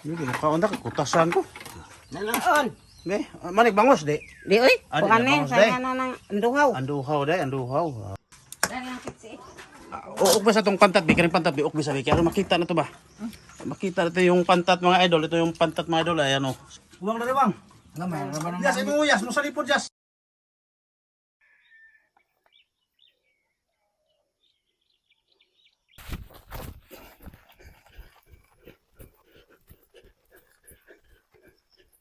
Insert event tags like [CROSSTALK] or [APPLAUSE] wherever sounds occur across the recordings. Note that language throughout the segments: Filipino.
Hindi mo kaon na kutasan ko. Nanoon. Be, manik bangos di. Di oy, Ah, di kuan na ni bangos, saya na nang anduhaw. Anduhaw day, anduhaw. Dalang kitsi. Uh, Uok ba sa tong pantat, bi karing pantat, bi uok bi sa bi. Kaya makita na to ba? Makita na to yung pantat mga idol. Ito yung pantat mga idol. Ayan o. Uwang na rin bang. Gamay, ano ba nang Yas, imo yas. Mo sa lipod yas.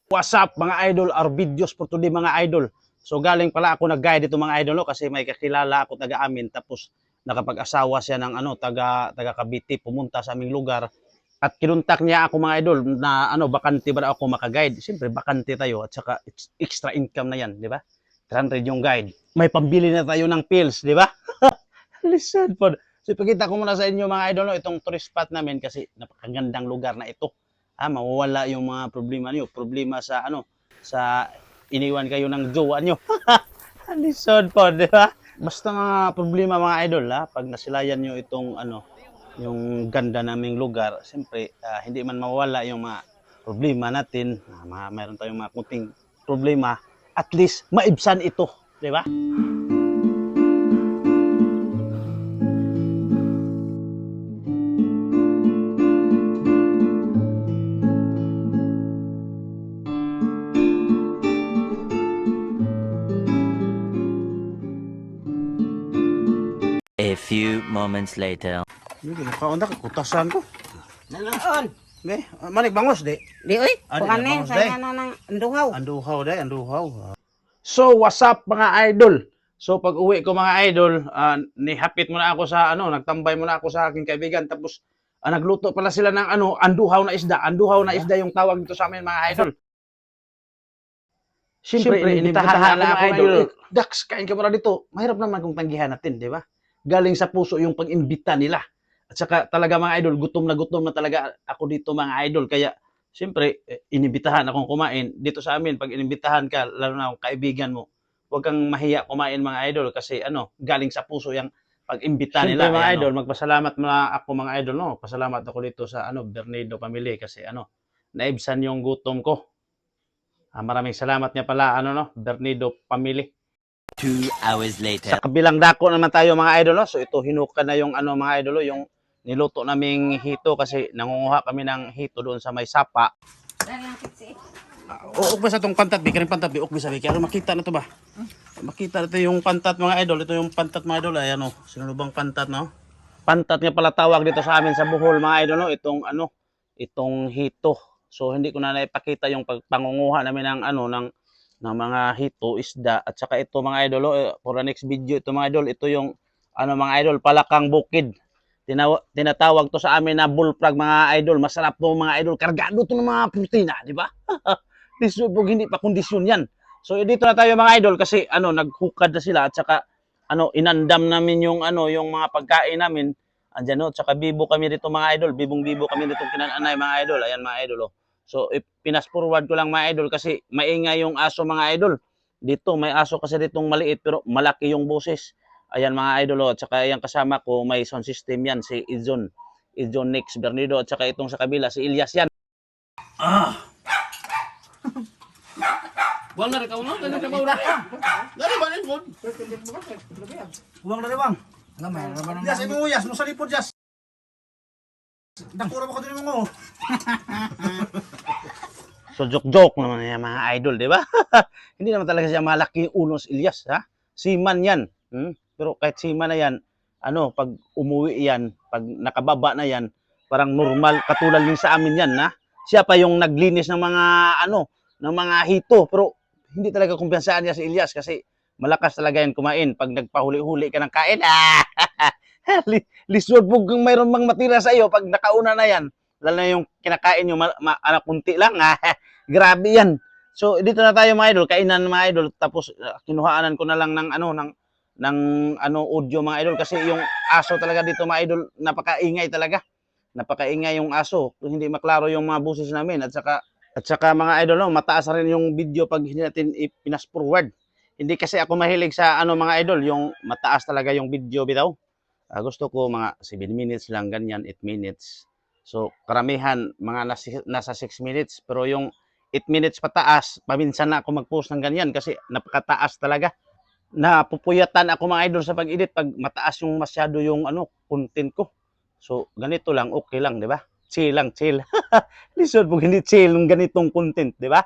What's up mga idol? Our videos for today mga idol. So galing pala ako nag-guide dito mga idol no? kasi may kakilala ako taga amin tapos nakapag-asawa siya ng ano taga taga Cavite pumunta sa aming lugar at kinuntak niya ako mga idol na ano bakante ba ako maka-guide. Siyempre bakante tayo at saka extra income na yan, di ba? 300 yung guide. May pambili na tayo ng pills, di ba? [LAUGHS] Listen po. So ipakita ko muna sa inyo mga idol no, itong tourist spot namin kasi napakagandang lugar na ito. Ah, mawawala yung mga problema niyo, problema sa ano, sa iniwan kayo ng jowa niyo. [LAUGHS] Listen po, di ba? Basta mga problema mga idol ha, pag nasilayan niyo itong ano, yung ganda naming lugar, siyempre ah, hindi man mawala yung mga problema natin, ah, mga, mayroon tayong mga kunting problema, at least maibsan ito, di ba? Few moments later. Hindi mo kaon na kutasan ko. Nanoon. Be, manik bangos di. Di oy, Ah, di na bangos, na nang anduhaw. Anduhaw day, anduhaw. So, what's up mga idol? So, pag uwi ko mga idol, ah, nihapit muna ako sa ano, nagtambay muna ako sa aking kaibigan tapos ah, nagluto pala sila ng ano, anduhaw na isda. Anduhaw na isda yung tawag dito sa amin mga idol. Siyempre, inibitahan na ako mga idol. Eh, Dax, kain ka muna dito. Mahirap naman kung tanggihan natin, di ba? Galing sa puso yung pag-imbita nila. At saka talaga mga idol, gutom na gutom na talaga ako dito mga idol. Kaya, siyempre, eh, inibitahan akong kumain. Dito sa amin, pag inibitahan ka, lalo na kung kaibigan mo, huwag kang mahiya kumain mga idol kasi ano, galing sa puso yung pag-imbita nila. mga idol, magpasalamat muna ako mga idol, no? Pasalamat ako dito sa ano, Bernido Family kasi ano, naibsan yung gutom ko. Ah, maraming salamat niya pala, ano no, Bernido Family. Two hours Sa later. kabilang dako naman tayo mga idol, no? so ito hinukan na yung ano mga idol, yung niluto naming hito kasi nangunguha kami ng hito doon sa may sapa. Uh, uok ba sa tong pantat, bi karing pantat, bi uok bi sa. Kaya makita na to ba? Makita na to yung pantat mga idol. Ito yung pantat mga idol. Ayan o. Sino bang pantat no? Pantat nga pala tawag dito sa amin sa Bohol mga idol no. Itong ano, itong hito. So hindi ko na naipakita yung pangunguha namin ng ano ng ng mga hito, isda at saka ito mga idol oh, eh, for the next video ito mga idol, ito yung ano mga idol, palakang bukid. Tinaw- tinatawag to sa amin na bullfrog mga idol. Masarap to mga idol. Kargado to ng mga protina, di ba? [LAUGHS] Disyo pag hindi pa kondisyon yan. So dito na tayo mga idol kasi ano naghukad na sila at saka ano inandam namin yung ano yung mga pagkain namin. Andiyan no, at saka bibo kami dito mga idol. Bibong-bibo kami dito kinananay mga idol. Ayan mga idol oh. So pinas forward ko lang mga idol kasi maingay yung aso mga idol. Dito may aso kasi ditong maliit pero malaki yung boses. Ayan mga idol oh. at saka ayan kasama ko may sound system yan si Izon. Izon Nix Bernido at saka itong sa kabila si Ilyas yan. Buang na rin ka, uno, ganun ka maura. Dari ba rin, Bud? Uwang na bang. Gamay, ba nang Yas, imo yas, mo sa lipod yas. Dakura [LAUGHS] mo ko din mo. [LAUGHS] so joke-joke naman yan mga idol, di ba? [LAUGHS] Hindi naman talaga siya malaki unos Ilyas, ha? Seaman yan. Hmm? Pero kahit seaman na yan, ano, pag umuwi yan, pag nakababa na yan, parang normal, katulad din sa amin yan, ha? Siya pa yung naglinis ng mga, ano, ng mga hito. Pero hindi talaga kumpiyansaan niya si Ilyas kasi malakas talaga yan kumain. Pag nagpahuli-huli ka ng kain, [LAUGHS] ah, Li- lisod kung mayroon mang matira sa iyo pag nakauna na yan. Lalo na yung kinakain nyo, ma, ma, ano, kunti lang. ah. [LAUGHS] Grabe yan. So, dito na tayo mga idol. Kainan mga idol. Tapos, uh, kinuhaanan ko na lang ng ano, ng, ng ano, audio mga idol. Kasi yung aso talaga dito mga idol, napakaingay talaga. Napakaingay yung aso. Hindi maklaro yung mga buses namin. At saka, at saka mga idol, no, mataas rin yung video pag hindi natin ipinas forward. Hindi kasi ako mahilig sa ano mga idol, yung mataas talaga yung video bitaw. Ah, gusto ko mga 7 minutes lang, ganyan, 8 minutes. So, karamihan, mga nasi- nasa 6 minutes. Pero yung 8 minutes pataas, paminsan na ako mag-post ng ganyan kasi napakataas talaga. Napupuyatan ako mga idol sa pag-edit pag mataas yung masyado yung ano, content ko. So, ganito lang, okay lang, di ba? Chill lang, chill. [LAUGHS] Lisod po hindi chill yung ganitong content, di ba?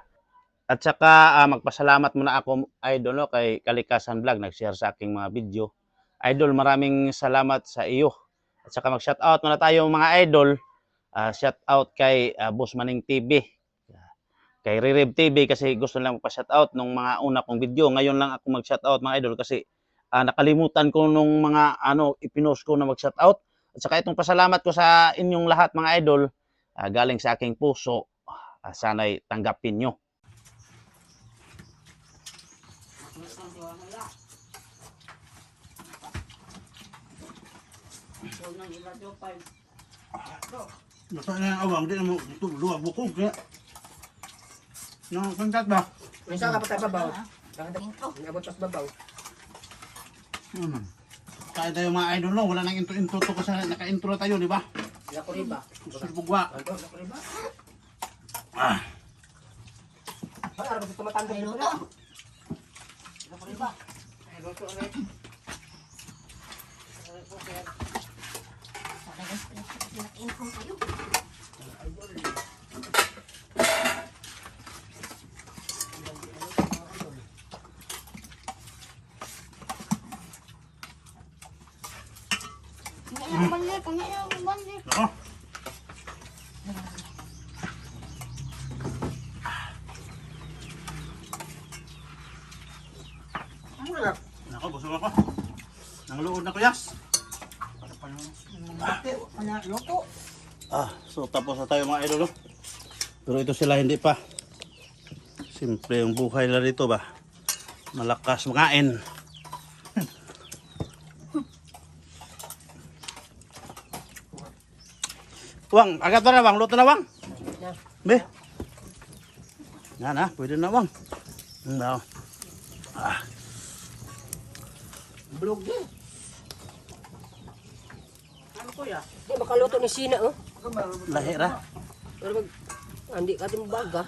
At saka ah, magpasalamat muna ako idol no kay Kalikasan Vlog nag-share sa aking mga video. Idol, maraming salamat sa iyo. At saka mag-shoutout muna tayo mga idol. Ah, shoutout kay ah, Boss Maning TV. Kay Ririb TV kasi gusto lang magpa-shoutout nung mga una kong video. Ngayon lang ako mag-shoutout mga idol kasi ah, nakalimutan ko nung mga ano ipinost ko na mag-shoutout. At saka itong pasalamat ko sa inyong lahat mga idol ah, galing sa aking puso. Ah, sana'y tanggapin nyo. Basta na ang awang, di na mo, ito, luwag bukog. Kaya, nang kantat ba? Minsan ka pa babaw. Abot pas babaw. Ano? Kaya tayo mga idol, no? Wala nang intro-intro to kasi naka-intro tayo, di ba? Wala ko riba. Surbugwa. Ano, wala ko riba. Ah. Ay, araw gusto matanda dito na. Wala ko riba. Ay, luto ulit. Ako. Ako, busog ako. Nang luod na kuyas. Ah, so tapos na tayo mga idol. no? Pero ito sila hindi pa. Simple yung buhay na rito ba. Malakas makain. Wang, agad na wang, luto na wang. Be. Yan ha, pwede na wang. No. Blog din. Ano kuya? Di makaluto ni Sina, oh. Lahira. Pero mag... Andi ka din baga.